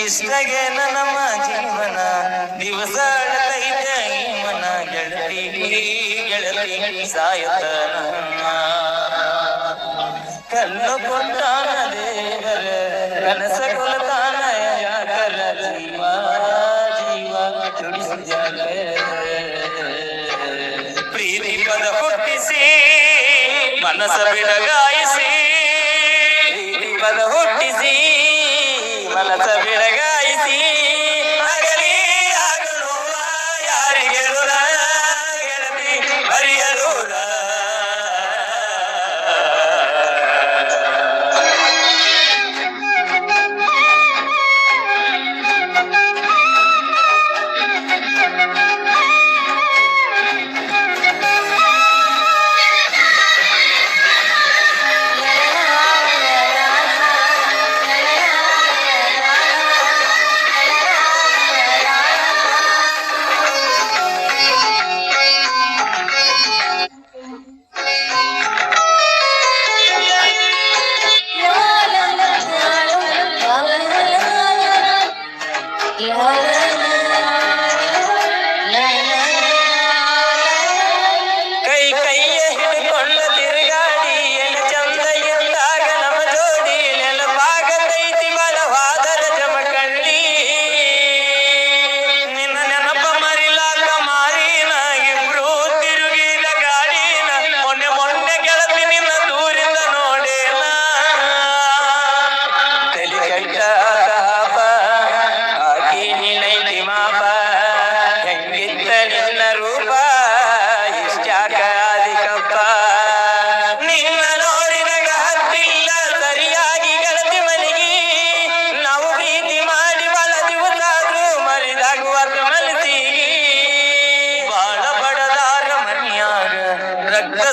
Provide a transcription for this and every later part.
ಇಷ್ಟಗೆ ನಮ್ಮ ಜೀವನ ದಿವಸ ಮನ ಗೆಳತಿ ಗೆಳತಿ ಸಾಯತನ ಕಲ್ಲ ಕೊಟ್ಟಾನ ದೇವರ, ಕನಸ ಕೊಲ್ತಾನ ಯಾಕರ ಜೀವ ಜೀವ ತುಡಿಸಿದಾಗ ಪ್ರೀತಿ ಪದ ಹುಟ್ಟಿಸಿ ಮನಸ ಬಿಡಗಾಯ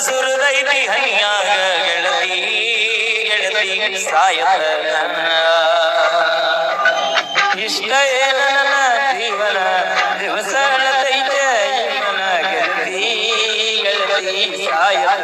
ಸುರದೈತಿ ಹೈಯಾಗ ಗೆಳತಿ ಗೆಳತಿ ಸಾಯತ ನನ್ನ. ಇಷ್ಟ ಏನ ನನ್ನ ಜೀವನ ದಿವಸ ಗೆಳತಿ ಗೆಳತಿ ಸಾಯತ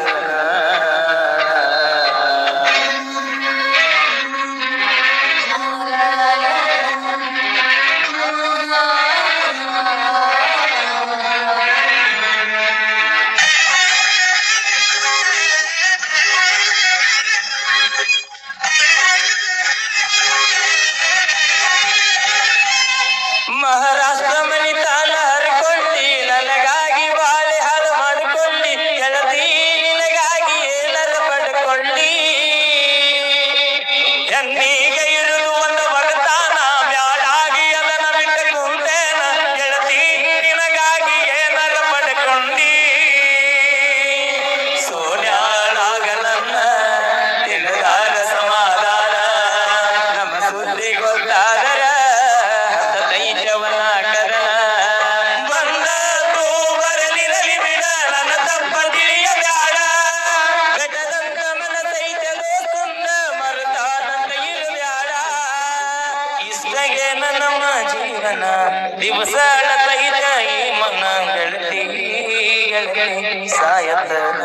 ದಿವಸ ಸಹಿತ ಈ ಮನ ಗೆಳತಿ ಸಾಯತನ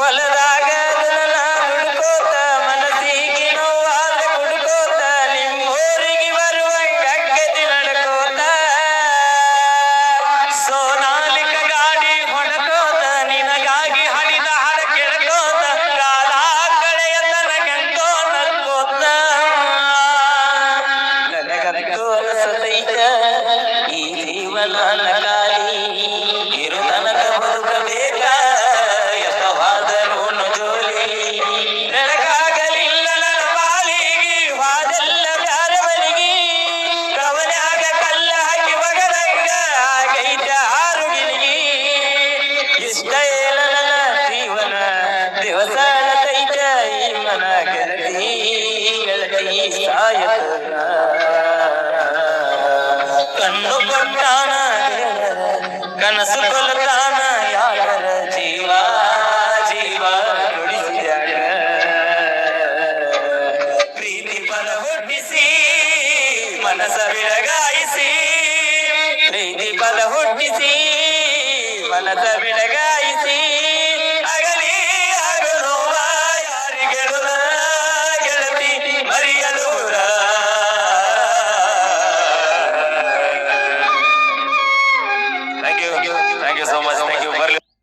ಹೊಲದಾಗ ಕಣ್ಣು ಕೊಟ್ಟಾನ ಕನಸು ಕೊಲ್ತಾನ ಯಾರ ಜೀವ? ಜೀವ ನುಡಿಸಿದಾಗ ಪ್ರೀತಿ ಬಲ ಹುಟ್ಟಿಸಿ ಮನಸ ಬೆಳಗಾಯಿಸಿ